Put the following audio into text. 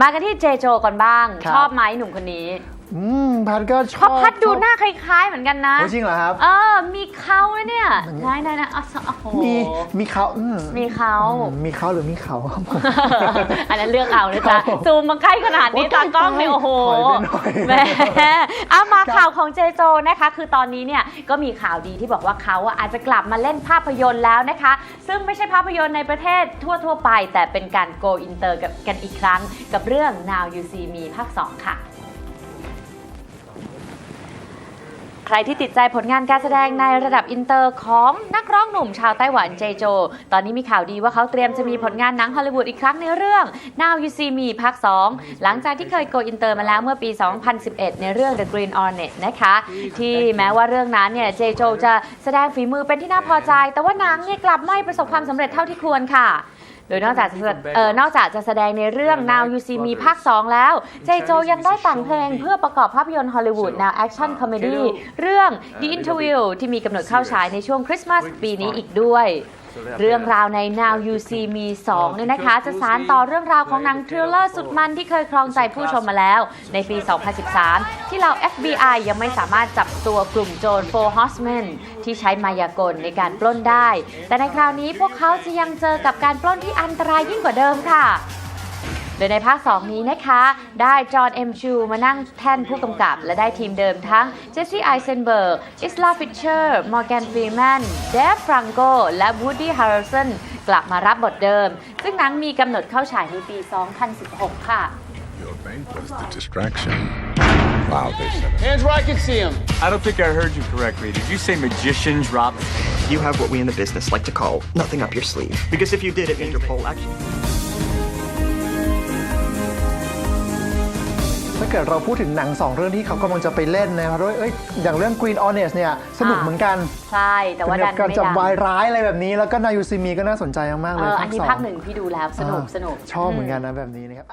มากันที่เจโจก่อนบ้าง ครับ ชอบไหมหนุ่มคนนี้ อืมพัดก็ชเพราะอบพัดดูชอบหน้าคล้ายๆเหมือนกันนะ โอ้จริงเหรอครับ เออ มีเขาเลยเนี่ยนายนายนายอ๋อโอ้โหมีมีเขาอืมมีเขา อืมมีเขาหรือมีเขาครับผม อันนั้นเลือกเอานะจ๊ะครับผมซูมมาใกล้ขนาดนี้โอ้ตากล้องเนี่ยใกล้ไปโอ้โหถอยไปหน่อยแหมเอามาข่าวของเจโจนะคะ คือตอนนี้เนี่ยก็มีข่าวดีที่บอกว่าเขาอะอาจจะกลับมาเล่นภาพยนตร์แล้วนะคะ ซึ่งไม่ใช่ภาพยนตร์ในประเทศทั่วๆไป แต่เป็นการ go inter กับกันอีกครั้ง กับเรื่อง Now You See Me ภาค 2 ค่ะ รที่ติดใจผลงานการแสดงในระดับอินเตอร์ของนักร้องหนุ่มชาวไต้หวันเจโจ ตอนนี้มีข่าวดีว่าเขาเตรียมจะมีผลงานหนังฮอลลีวูดอีกครั้งในเรื่อง Now You See Me ภาค 2 หลังจากที่เคยโกอินเตอร์มาแล้วเมื่อปี 2011 ในเรื่อง The Green Hornet นะคะ ที่แม้ว่าเรื่องนั้นเนี่ยเจโจจะแสดงฝีมือเป็นที่น่าพอใจ แต่ว่าหนังเนี่ยกลับไม่ประสบความสำเร็จเท่าที่ควรค่ะ ดยนอกจากจะเอ่อนอกจากจะแสดงในเรื่อง Now You See Me ภาค 2 แล้ว เจโจยังได้แต่งเพลงเพื่อประกอบภาพยนตร์ฮอลลีวูดแนวแอคชั่นคอมเมดี้เรื่อง The Interview ที่มีกำหนดเข้าฉายในช่วงคริสต์มาสปีนี้อีกด้วย เรื่องราวใน Now You See Me 2เนี่ยนะคะ จะสารต่อเรื่องราวของหนังทริลเลอร์สุดมันที่เคยครองใจผู้ชมมาแล้ว ในปี 2013 ที่เรา FBI ยังไม่สามารถจับตัวกลุ่มโจร Four Horsemen ที่ใช้มายากลในการปล้นได้ แต่ในคราวนี้พวกเขาจะยังเจอกับการปล้นที่อันตรายยิ่งกว่าเดิมค่ะ โดยในภาค 2 นี้นะคะ ได้จอห์นเอ็มชูมานั่งแท่นผู้กำกับ และได้ทีมเดิมทั้งเจสซี่ไอเซนเบิร์กอิสลาฟิชเชอร์มอร์แกนฟรีแมนเดฟฟรังโกและวูดดี้ฮาร์ริสันกลับมารับบทเดิม ซึ่งหนังมีกำหนดเข้าฉายในปี 2016 ค่ะ Your bank was the distraction. Wow, they said it. Hands where I can see them. I don't think I heard you correctly. Did you say magicians, Rob? You have what we in the business like to call nothing up your sleeve. Because if you did, it means Interpol actually. เกิดเราพูดถึงหนังสองเรื่องที่เขากำลังจะไปเล่นนะครับด้วยเอ้ยอย่างเรื่อง Green Honest เนี่ยสนุกเหมือนกันใช่ แต่ว่าดันการไม่จับดังวายร้ายอะไรแบบนี้แล้วก็นายูซีมีก็น่าสนใจมากๆเอเลยอภาอันคนี้สองภาคหนึ่งที่ดูแล้วสนุกอ่าสนุก ชอบเหมือนกันนะแบบนี้นะครับ